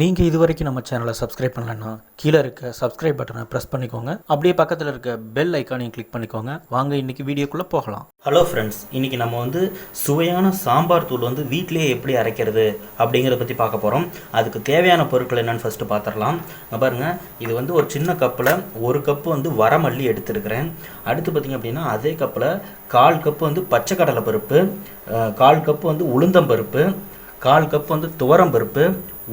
நீங்கள் இது வரைக்கும் நம்ம சேனலை சப்ஸ்கிரைப் பண்ணலன்னா கீழே இருக்க சப்ஸ்கிரைப் பட்டனை ப்ரெஸ் பண்ணிக்கோங்க. அப்படியே பக்கத்தில் இருக்க பெல் ஐக்கானையும் கிளிக் பண்ணிக்கோங்க. வாங்க இன்றைக்கி வீடியோக்குள்ளே போகலாம். ஹலோ ஃப்ரெண்ட்ஸ் இன்றைக்கி நம்ம வந்து சுவையான சாம்பார் தூள் வந்து வீட்டிலேயே எப்படி அரைக்கிறது அப்படிங்கிறத பற்றி பார்க்க போகிறோம் அதுக்கு தேவையான பொருட்கள் என்னென்னு ஃபஸ்ட்டு பார்த்துடலாம் பாருங்கள் இது வந்து ஒரு சின்ன கப்பில் ஒரு கப்பு வந்து வரமல்லி எடுத்துருக்கிறேன். அடுத்து பார்த்திங்க அப்படின்னா அதே கப்பில் கால் கப்பு வந்து பச்சை கடலை பருப்பு கால் கப்பு வந்து உளுந்தம் பருப்பு கால் கப் வந்து துவரம் பருப்பு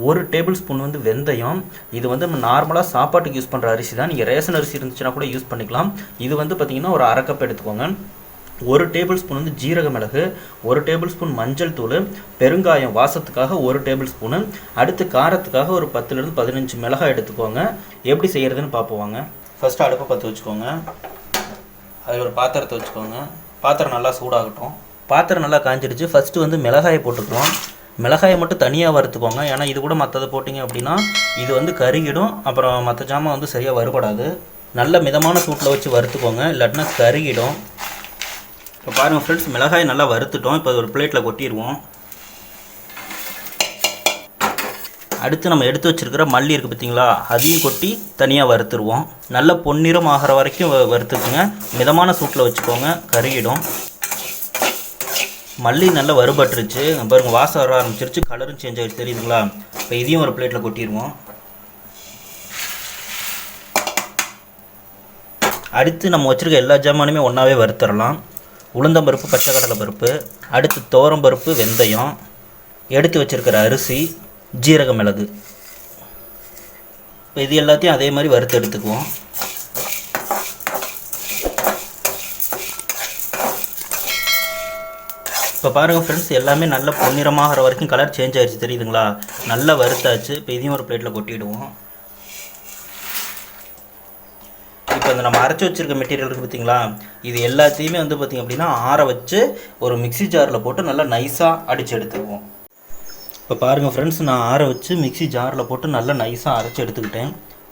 ஒரு டேபிள் ஸ்பூன் வந்து வெந்தயம். இது வந்து நம்ம நார்மலாக சாப்பாட்டுக்கு யூஸ் பண்ணுற அரிசி தான். நீங்கள் ரேஷன் அரிசி இருந்துச்சுன்னா கூட யூஸ் பண்ணிக்கலாம். இது வந்து பார்த்திங்கன்னா ஒரு அரை கப் எடுத்துக்கோங்க. ஒரு டேபிள் ஸ்பூன் வந்து ஜீரக மிளகு ஒரு டேபிள் ஸ்பூன் மஞ்சள் தூள் பெருங்காயம் வாசத்துக்காக ஒரு டேபிள் ஸ்பூனு அடுத்து காரத்துக்காக ஒரு பத்துலேருந்து பதினஞ்சு மிளகாய் எடுத்துக்கோங்க. எப்படி செய்கிறதுன்னு பார்ப்போவாங்க ஃபஸ்ட்டு அடுப்பை பற்ற வச்சுக்கோங்க. அதில் ஒரு பாத்திரத்தை வச்சுக்கோங்க. பாத்திரம் நல்லா சூடாகட்டும். பாத்திரம் நல்லா காஞ்சிடுச்சு. ஃபஸ்ட்டு வந்து மிளகாயை போட்டுக்குவோம் மிளகாயை மட்டும் தனியாக வறுத்துக்கோங்க. ஏன்னா இது கூட மற்றதை போட்டிங்க அப்படின்னா இது வந்து கருகிடும். அப்புறம் மற்ற ஜாமான் வந்து சரியாக வறுபடாது. நல்ல மிதமான சூட்டில் வச்சு வறுத்துக்கோங்க. இல்லாட்டினா கருகிடும். இப்போ பாருங்கள் ஃப்ரெண்ட்ஸ் மிளகாய் நல்லா வறுத்துட்டோம். இப்போ ஒரு பிளேட்டில் கொட்டிடுவோம் அடுத்து நம்ம எடுத்து வச்சிருக்கிற மல்லி இருக்குது பார்த்தீங்களா அதையும் கொட்டி தனியாக வறுத்துருவோம். நல்ல பொன்னிறம் ஆகிற வரைக்கும் வ- வறுத்துக்குங்க. மிதமான சூட்டில் வச்சுக்கோங்க. கருகிடும். மல்லி நல்லா வறுபட்டுருச்சு. இங்க பாருங்க வாசம் வர ஆரம்பிச்சிருச்சு. கலரும் சேஞ்ச் ஆகிடுச்சு தெரியுதுங்களா? இப்போ இதையும் ஒரு பிளேட்டில் கொட்டிடுவோம் அடுத்து நம்ம வச்சுருக்க எல்லா ஜாமானுமே ஒன்றாவே வறுத்துடலாம். உளுந்தம்பருப்பு பச்சை கடலை பருப்பு. அடுத்து துவரம் பருப்பு வெந்தயம். எடுத்து வச்சுருக்கிற அரிசி ஜீரக மிளகு. இப்போ இது எல்லாத்தையும் அதே மாதிரி வறுத்து எடுத்துக்குவோம். இப்போ பாருங்கள் ஃப்ரெண்ட்ஸ் எல்லாமே நல்ல பொன்னிறமாகிற வரைக்கும் கலர் சேஞ்ச் ஆகிடுச்சு தெரியுதுங்களா? நல்லா வறுத்தாச்சு இப்போ இதையும் ஒரு பிளேட்டில் கொட்டிடுவோம். இப்போ இந்த நம்ம அரைச்சி வச்சிருக்க மெட்டீரியல் இருக்குது பார்த்தீங்களா இது எல்லாத்தையுமே வந்து பார்த்திங்க அப்படின்னா ஆற வச்சு ஒரு மிக்ஸி ஜாரில் போட்டு நல்லா நைஸாக அடித்து எடுத்துக்குவோம். இப்போ பாருங்கள் ஃப்ரெண்ட்ஸ் நான் ஆற வச்சு மிக்ஸி ஜாரில் போட்டு நல்லா நைஸாக அரைச்சி எடுத்துக்கிட்டேன்.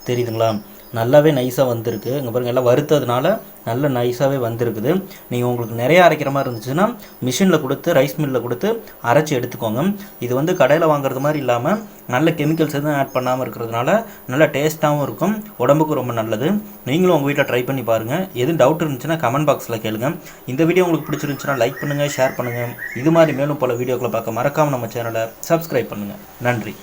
தெரியுதுங்களா? நல்லாவே நைஸாக வந்திருக்கு. இங்கே பாருங்கள் எல்லாம் வறுத்ததுனால நல்ல நைஸாகவே வந்திருக்குது. நீங்கள் உங்களுக்கு நிறைய அரைக்கிற மாதிரி இருந்துச்சுன்னா மிஷினில் கொடுத்து ரைஸ் மில்லில் கொடுத்து அரைச்சி எடுத்துக்கோங்க. இது வந்து கடையில் வாங்குறது மாதிரி இல்லாமல் நல்ல கெமிக்கல்ஸ் எதுவும் ஆட் பண்ணாமல் இருக்கிறதுனால நல்ல டேஸ்ட்டாகவும் இருக்கும். உடம்புக்கு ரொம்ப நல்லது. நீங்களும் உங்கள் வீட்டில் ட்ரை பண்ணி பாருங்கள் எதுவும் டவுட் இருந்துச்சுன்னா கமெண்ட் பாக்ஸில் கேளுங்க. இந்த வீடியோ உங்களுக்கு பிடிச்சிருந்துச்சுன்னா லைக் பண்ணுங்கள் ஷேர் பண்ணுங்கள் இது மாதிரி மேலும் பல வீடியோக்களை பார்க்க மறக்காமல் நம்ம சேனலை சப்ஸ்கிரைப் பண்ணுங்கள் நன்றி.